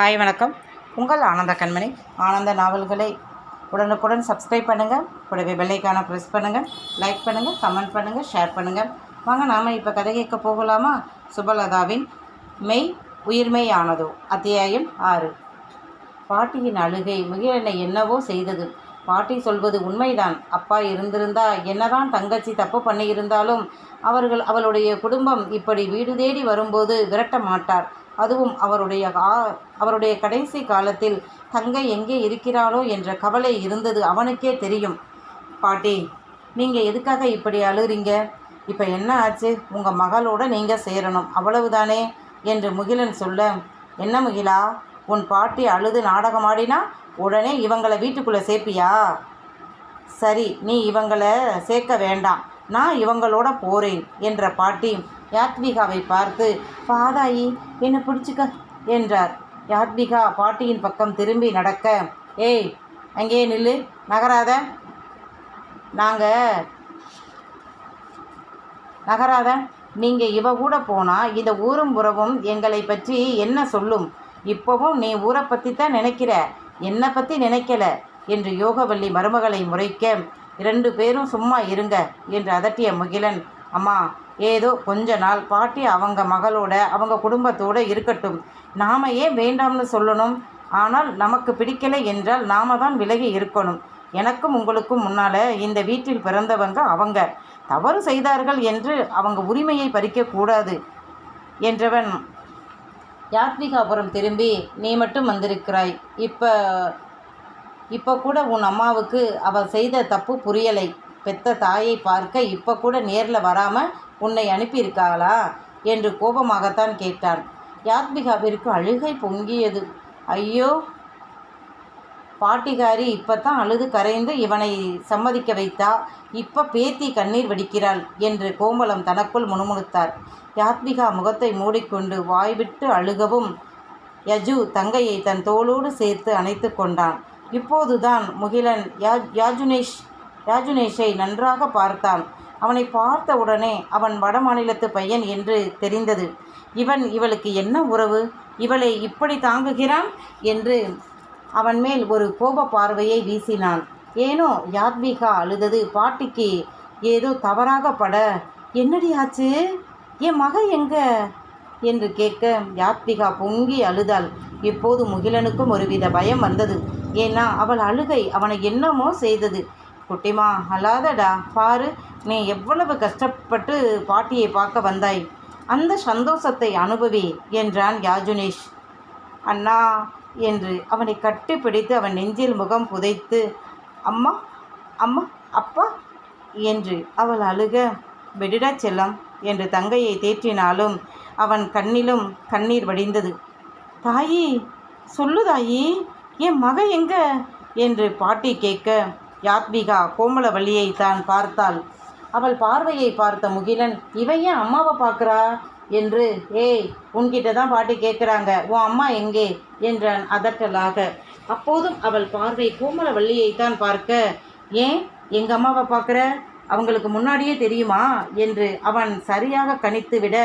Hi வணக்கம். உங்கள் ஆனந்த கண்மணி. ஆனந்த நாவல்களை உடனுக்குடன் சப்ஸ்கிரைப் பண்ணுங்கள் கூடவே பெல்லைக்கான ப்ரெஸ் பண்ணுங்கள் லைக் பண்ணுங்கள் கமெண்ட் பண்ணுங்கள் ஷேர் பண்ணுங்கள் வாங்க நாம் இப்போ கதை கேட்க போகலாமா? சுபலதாவின் மெய் உயிர்மையானதோ அத்தியாயம் ஆறு. பாட்டியின் அழுகை முகிலனை என்னவோ செய்தது. பாட்டி சொல்வது உண்மைதான். அப்பா இருந்திருந்தா என்னதான் தங்கச்சி தப்பு பண்ணியிருந்தாலும் அவர்கள் அவளுடைய குடும்பம் இப்படி வீடு தேடி வரும்போது விரட்ட மாட்டார். அதுவும் அவருடைய அவருடைய கடைசி காலத்தில் தங்கை எங்கே இருக்கிறாளோ என்ற கவலை இருந்தது. அவனுக்கே தெரியும். பாட்டி நீங்கள் எதுக்காக இப்படி அழுகிறீங்க? இப்போ என்ன ஆச்சு? உங்கள் மகளோட நீங்கள் சேரணும். அவ்வளவுதானே? என்று முகிலன் சொல்ல என்ன முகிலா உன் பாட்டி அழுது நாடகமாடினா உடனே இவங்களை வீட்டுக்குள்ளே சேர்ப்பியா? சரி நீ இவங்களை சேர்க்க வேண்டாம். நான் இவங்களோட போகிறேன் என்ற பாட்டி யாத்விகாவை பார்த்து பாதாயி என்னை பிடிச்சிக்க என்றார். யாத்விகா பாட்டியின் பக்கம் திரும்பி நடக்க ஏய் அங்கேயே நில்லு நகராத. நாங்கள் நகராத. நீங்கள் இவ கூட போனால் இந்த ஊரும் புறவும் எங்களை பற்றி என்ன சொல்லும்? இப்போவும் நீ ஊரை பற்றி தான் நினைக்கிற. என்னை பற்றி நினைக்கல என்று யோகவல்லி மருமகளை முறைக்க இரண்டு பேரும் சும்மா இருங்க என்று அதட்டிய முகிலன் அம்மா ஏதோ கொஞ்ச நாள் பாட்டி அவங்க மகளோட அவங்க குடும்பத்தோடு இருக்கட்டும். நாம ஏன் வேண்டாம்னு சொல்லணும்? ஆனால் நமக்கு பிடிக்கலை என்றால் நாம தான் விலகி இருக்கணும். எனக்கும் உங்களுக்கும் முன்னால் இந்த வீட்டில் பிறந்தவங்க அவங்க. தவறு செய்தார்கள் என்று அவங்க உரிமையை பறிக்கக்கூடாது என்றவன் யாத்விகாபுரம் திரும்பி நீ மட்டும் வந்திருக்கிறாய். இப்போ இப்போ கூட உன் அம்மாவுக்கு அவள் செய்த தப்பு புரியலை. பெத்த தாயை பார்க்க இப்போ கூட நேரில் வராமல் உன்னை அனுப்பியிருக்காளா? என்று கோபமாகத்தான் கேட்டான். யாத்மிகாவிற்கு அழுகை பொங்கியது. ஐயோ! பாட்டிகாரி இப்போ தான் அழுது கரைந்து இவனை சம்மதிக்க வைத்தா இப்போ பேத்தி கண்ணீர் வடிக்கிறாள் என்று கோமலம் தனக்குள் முணுமுணுத்தார். யாத்மிகா முகத்தை மூடிக்கொண்டு வாய்விட்டு அழுகவும் யஜு தங்கையை தன் தோளோடு சேர்த்து அணைத்து கொண்டான். இப்போதுதான் முகிலன் யா யாஜுனேஷ் யாஜுனேஷை நன்றாக பார்த்தான். அவனை பார்த்த உடனே அவன் வடமாநிலத்து பையன் என்று தெரிந்தது. இவன் இவளுக்கு என்ன உறவு? இவளை இப்படி தாங்குகிறான்? என்று அவன் மேல் ஒரு கோப பார்வையை வீசினான். ஏனோ யாத்விகா அழுதது? பாட்டிக்கு ஏதோ தவறாக பட. என்னடி ஆச்சு? என் மக எங்க? என்று கேட்க யாத்விகா பொங்கி அழுதாள். இப்போது முகிலனுக்கும் ஒருவித பயம் வந்தது. ஏன்னா அவள் அழுகை அவனை என்னமோ செய்தது. குட்டிமா அல்லாதடா பாரு நீ எவ்வளவு கஷ்டப்பட்டு பாட்டியை பார்க்க வந்தாய். அந்த சந்தோஷத்தை அனுபவி என்றான் யாஜுனேஷ். அண்ணா என்று அவனை கட்டிப்பிடித்து அவன் நெஞ்சில் முகம் புதைத்து அம்மா அம்மா அப்பா என்று அவள் அழுக வெடிடா செல்லம் என்று தங்கையை தேற்றினாலும் அவன் கண்ணிலும் கண்ணீர் வடிந்தது. தாயி சொல்லு தாயி என் மக எங்க? என்று பாட்டி கேட்க யாத்விகா கோமலவல்லியை தான் பார்த்தாள். அவள் பார்வையை பார்த்த முகிலன் இவன் ஏன் அம்மாவை பார்க்குறா? என்று ஏய் உன்கிட்ட தான் பாட்டி கேட்குறாங்க உன் அம்மா எங்கே? என்றான் அதட்டலாக. அப்போதும் அவள் பார்வை கோமலவல்லியை தான் பார்க்க ஏன்? எங்கள் அம்மாவை பார்க்குற? அவங்களுக்கு முன்னாடியே தெரியுமா? என்று அவன் சரியாக கணித்து விட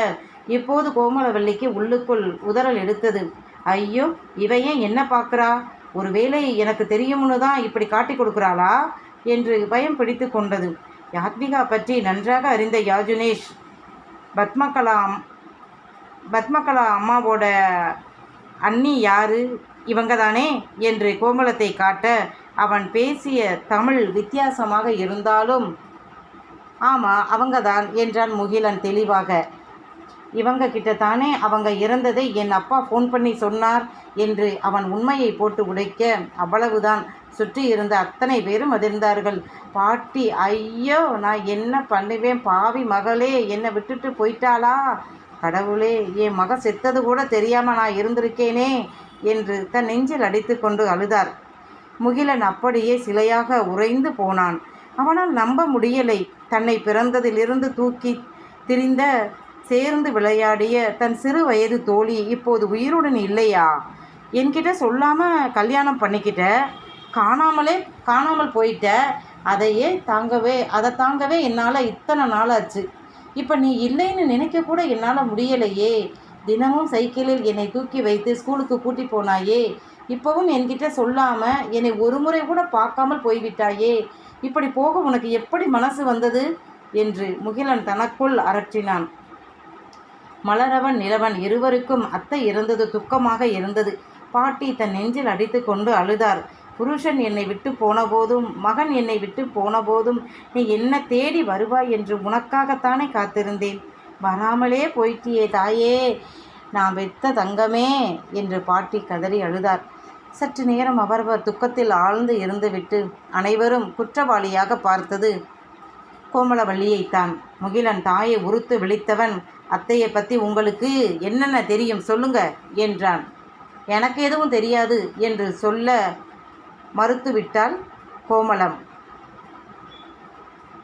இப்போது கோமலவல்லிக்கு உள்ளுக்குள் உதறல் எடுத்தது. ஐயோ இவையன் ஏன் என்ன பார்க்குறா? ஒருவேளை எனக்கு தெரியும்னு தான் இப்படி காட்டி கொடுக்குறாளா? என்று பயம் பிடித்து கொண்டது. யாத்விகா பற்றி நன்றாக அறிந்த யாஜுனேஷ் பத்மகலாம் பத்மகலா அம்மாவோட அண்ணி யாரு? இவங்க தானே என்று கோமலத்தை காட்ட அவன் பேசிய தமிழ் வித்தியாசமாக இருந்தாலும் ஆமாம் அவங்க தான் என்றான் முகிலன் தெளிவாக. இவங்க கிட்ட தானே அவங்க இறந்ததை என் அப்பா ஃபோன் பண்ணி சொன்னார் என்று அவன் உண்மையை போட்டு உடைக்க அவ்வளவுதான். சுற்றி இருந்த அத்தனை பேரும் அதிர்ந்தார்கள். பாட்டி ஐயோ நான் என்ன பண்ணுவேன்? பாவி மகளே என்னை விட்டுட்டு போயிட்டாளா? கடவுளே என் மக செத்தது கூட தெரியாமல் நான் இருந்திருக்கேனே என்று தன் நெஞ்சில் அடித்துக்கொண்டு அழுதார். முகிலன் அப்படியே சிலையாக உறைந்து போனான். அவனால் நம்ப முடியலை. தன்னை பிறந்ததிலிருந்து தூக்கி திரிந்த சேர்ந்து விளையாடிய தன் சிறு வயது தோழி இப்போது உயிருடன் இல்லையா? என்கிட்ட சொல்லாமல் கல்யாணம் பண்ணிக்கிட்ட. காணாமலே காணாமல் போயிட்ட. அதையே தாங்கவே அதை தாங்கவே என்னால் இத்தனை நாள் ஆச்சு. இப்போ நீ இல்லைன்னு நினைக்க கூட என்னால் முடியலையே. தினமும் சைக்கிளில் என்னை தூக்கி வைத்து ஸ்கூலுக்கு கூட்டி போனாயே. இப்போவும் என்கிட்ட சொல்லாம என்னை ஒரு முறை கூட பார்க்காமல் போய்விட்டாயே. இப்படி போக உனக்கு எப்படி மனசு வந்தது? என்று முகிலன் தனக்குள் அரற்றினான். மலரவன் நிலவன் இருவருக்கும் அத்தை இறந்தது துக்கமாக இருந்தது. பாட்டி தன் நெஞ்சில் அடித்து கொண்டு அழுதார் புருஷன் என்னை விட்டு போனபோதும் மகன் என்னை விட்டு போனபோதும் நீ என்ன தேடி வருவாய் என்று உனக்காகத்தானே காத்திருந்தேன். வராமலே போயிட்டியே தாயே நான் வெத்த தங்கமே என்று பாட்டி கதறி அழுதார் சற்று நேரம் அவரவர் துக்கத்தில் ஆழ்ந்து இருந்துவிட்டு அனைவரும் குற்றவாளியாக பார்த்தது கோமலவல்லியைத்தான். முகிலன் தாயை உறுத்து விழித்தவன் அத்தையை பற்றி உங்களுக்கு என்னென்ன தெரியும் சொல்லுங்க என்றான். எனக்கு எதுவும் தெரியாது என்று சொல்ல மறுத்துவிட்டாள் கோமலம்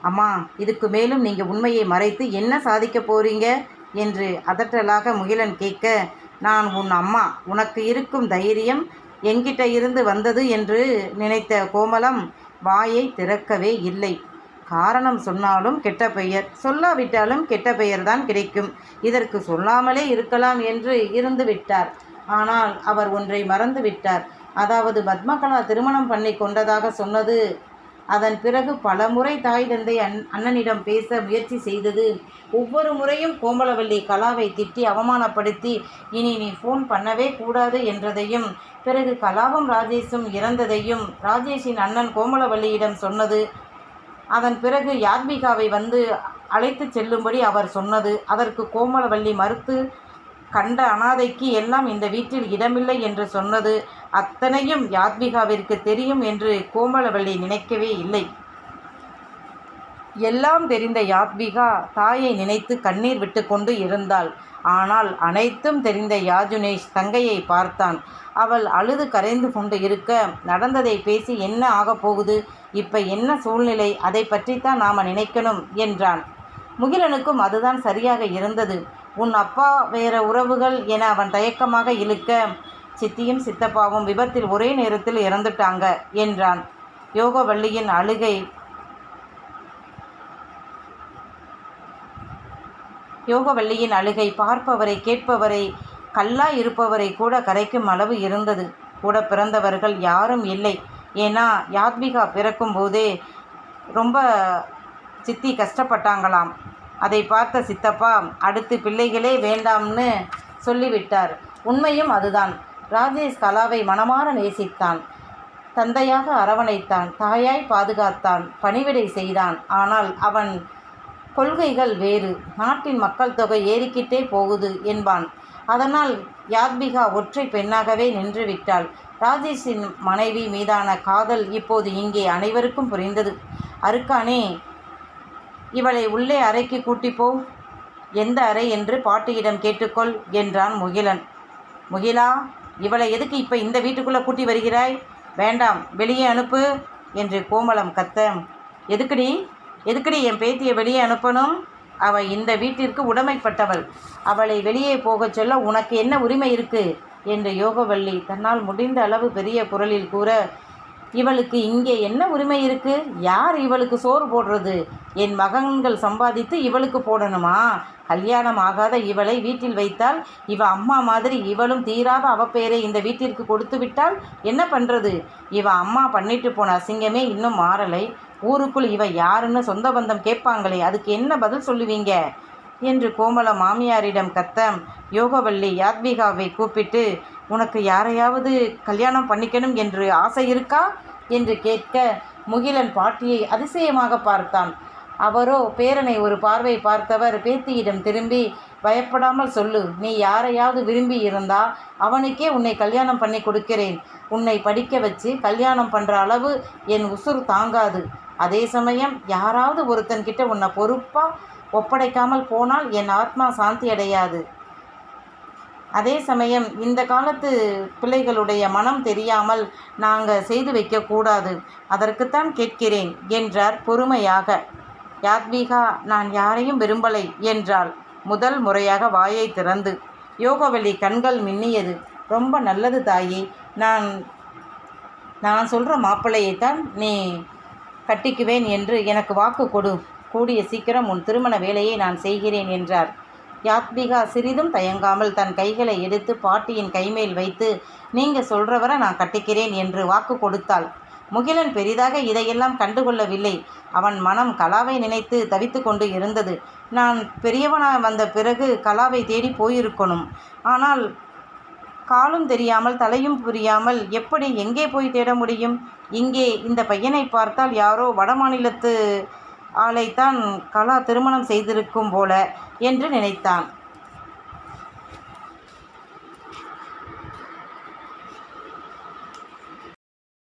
அம்மா இதுக்கு மேலும் நீங்கள் உண்மையை மறைத்து என்ன சாதிக்க போறீங்க? என்று அதட்டலாக முகிலன் கேட்க நான் உன் அம்மா உனக்கு இருக்கும் தைரியம் எங்கிட்ட இருந்து வந்தது என்று நினைத்த கோமலம் வாயை திறக்கவே இல்லை. காரணம் சொன்னாலும் கெட்ட பெயர் சொல்லாவிட்டாலும் கெட்ட பெயர்தான் கிடைக்கும். இதற்கு சொல்லாமலே இருக்கலாம் என்று இருந்து விட்டார். ஆனால் அவர் ஒன்றை மறந்து விட்டார். அதாவது பத்மகலா திருமணம் பண்ணி கொண்டதாக சொன்னது. அதன் பிறகு பலமுறை தாய் தந்தை அண் அண்ணனிடம் பேச முயற்சி செய்தது. ஒவ்வொரு முறையும் கோமலவல்லி கலாவை திட்டி அவமானப்படுத்தி இனி நீ ஃபோன் பண்ணவே கூடாது என்றதையும் பிறகு கலாவும் ராஜேஷும் இறந்ததையும் ராஜேஷின் அண்ணன் கோமலவல்லியிடம் சொன்னது. அதன் பிறகு யாத்மிகாவை வந்து அழைத்து செல்லும்படி அவர் சொன்னது. அதற்கு கோமலவல்லி மறுத்து கண்ட அனாதைக்கு எல்லாம் இந்த வீட்டில் இடமில்லை என்று சொன்னது. அத்தனையும் யாத்மிகாவிற்கு தெரியும் என்று கோமலவள்ளி நினைக்கவே இல்லை. எல்லாம் தெரிந்த யாத்விகா தாயை நினைத்து கண்ணீர் விட்டுக்கொண்டு இருந்தாள். ஆனால் அனைத்தும் தெரிந்த யாஜுனேஷ் தங்கையை பார்த்தான். அவள் அழுது கரைந்து கொண்டு இருக்க நடந்ததை பேசி என்ன ஆகப் போகுது? இப்போ என்ன சூழ்நிலை? அதை பற்றித்தான் நாம் நினைக்கணும் என்றான். முகிலனுக்கும் அதுதான் சரியாக இருந்தது. உன் அப்பா வேற உறவுகள் என அவன் தயக்கமாக இழுக்க சித்தியும் சித்தப்பாவும் விபத்தில் ஒரே நேரத்தில் இறந்துட்டாங்க என்றான். யோகவள்ளியின் அழுகை யோகவல்லியின் அழுகை பார்ப்பவரை கேட்பவரை கல்லா இருப்பவரை கூட கரைக்கும் அளவு இருந்தது. கூட பிறந்தவர்கள் யாரும் இல்லை. ஏன்னா யாத்மிகா பிறக்கும் போதே ரொம்ப சித்தி கஷ்டப்பட்டாங்களாம். அதை பார்த்த சித்தப்பா அடுத்து பிள்ளைகளே வேண்டாம்னு சொல்லிவிட்டார். உண்மையும் அதுதான். ராஜேஷ் கலாவை மனமாற நேசித்தான். தந்தையாக அரவணைத்தான். தாயாய் பாதுகாத்தான். பணிவிடை செய்தான். ஆனால் அவன் கொள்கைகள் வேறு. நாட்டின் மக்கள் தொகை ஏறிக்கிட்டே போகுது என்பான். அதனால் யாத்மிகா ஒற்றை பெண்ணாகவே நின்றுவிட்டாள் ராஜேஷின் மனைவி மீதான காதல் இப்போது இங்கே அனைவருக்கும் புரிந்தது. அருக்கானே இவளை உள்ளே அறைக்கு கூட்டிப்போ எந்த அறை என்று பாட்டியிடம் கேட்டுக்கொள் என்றான் முகிலன். முகிலா இவளை எதுக்கு இப்போ இந்த வீட்டுக்குள்ளே கூட்டி வருகிறாய்? வேண்டாம் வெளியே அனுப்பு என்று கோமலம் கத்த. எதுக்குடி? எதுக்குடி என் பேத்தியை வெளியே அனுப்பணும்? அவள் இந்த வீட்டிற்கு உடைமைப்பட்டவள். அவளை வெளியே போகச் சொல்ல உனக்கு என்ன உரிமை இருக்கு? என்று யோகவல்லி தன்னால் முடிந்த அளவு பெரிய குரலில் கூற இவளுக்கு இங்கே என்ன உரிமை இருக்கு? யார் இவளுக்கு சோறு போடுறது? என் மகன்கள் சம்பாதித்து இவளுக்கு போடணுமா? கல்யாணம் ஆகாத இவளை வீட்டில் வைத்தால் இவ அம்மா மாதிரி இவளும் தீராத அவப்பெயரை இந்த வீட்டிற்கு கொடுத்து விட்டால் என்ன பண்ணுறது இவ அம்மா பண்ணிட்டு போன அசிங்கமே இன்னும் மாறலை. ஊருக்குள் இவ யாருன்னு சொந்த பந்தம் கேட்பாங்களே அதுக்கு என்ன பதில் சொல்லுவீங்க? என்று கோமல மாமியாரிடம் கத்தம். யோகவல்லி யாத்விகாவை கூப்பிட்டு உனக்கு யாரையாவது கல்யாணம் பண்ணிக்கணும் என்று ஆசை இருக்கா? என்று கேட்க முகிலன் பாட்டியை அதிசயமாக பார்த்தான். அவரோ பேரனை ஒரு பார்வை பார்த்தவர் பேத்தியிடம் திரும்பி பயப்படாமல் சொல்லு. நீ யாரையாவது விரும்பி இருந்தா அவனுக்கே உன்னை கல்யாணம் பண்ணி கொடுக்கிறேன். உன்னை படிக்க வச்சு கல்யாணம் பண்ணுற அளவு என் உசுர் தாங்காது. அதே சமயம் யாராவது ஒருத்தன்கிட்ட உன்னை பொறுப்பாக ஒப்படைக்காமல் போனால் என் ஆத்மா சாந்தி அடையாது. அதே சமயம் இந்த காலத்து பிள்ளைகளுடைய மனம் தெரியாமல் நாங்கள் செய்து வைக்கக்கூடாது அதற்குத்தான் கேட்கிறேன் என்றார் பொறுமையாக. யாத்மீகா நான் யாரையும் விரும்பலை என்றாள். முதல் முறையாக வாயை திறந்து. யோகவல்லி கண்கள் மின்னியது. ரொம்ப நல்லது தாயே. நான் நான் சொல்கிற மாப்பிள்ளையைத்தான் நீ கட்டிக்குவேன் என்று எனக்கு வாக்கு கொடு. கூடிய சீக்கிரம் உன் திருமண வேலையை நான் செய்கிறேன் என்றார். யாத்மிகா சிறிதும் தயங்காமல் தன் கைகளை எடுத்து பாட்டியின் கைமேல் வைத்து நீங்க சொல்றவரை நான் கட்டிக்கிறேன் என்று வாக்கு கொடுத்தாள். முகிலன் பெரிதாக இதையெல்லாம் கண்டுகொள்ளவில்லை. அவன் மனம் கலாவை நினைத்து தவித்து கொண்டு இருந்தது. நான் பெரியவனாக வந்த பிறகு கலாவை தேடி போயிருக்கணும். ஆனால் காலும் தெரியாமல் தலையும் புரியாமல் எப்படி எங்கே போய் தேட முடியும்? இங்கே இந்த பையனை பார்த்தால் யாரோ வடமாநிலத்து ஆளைத்தான் கலா திருமணம் செய்திருக்கும் போல என்று நினைத்தான்.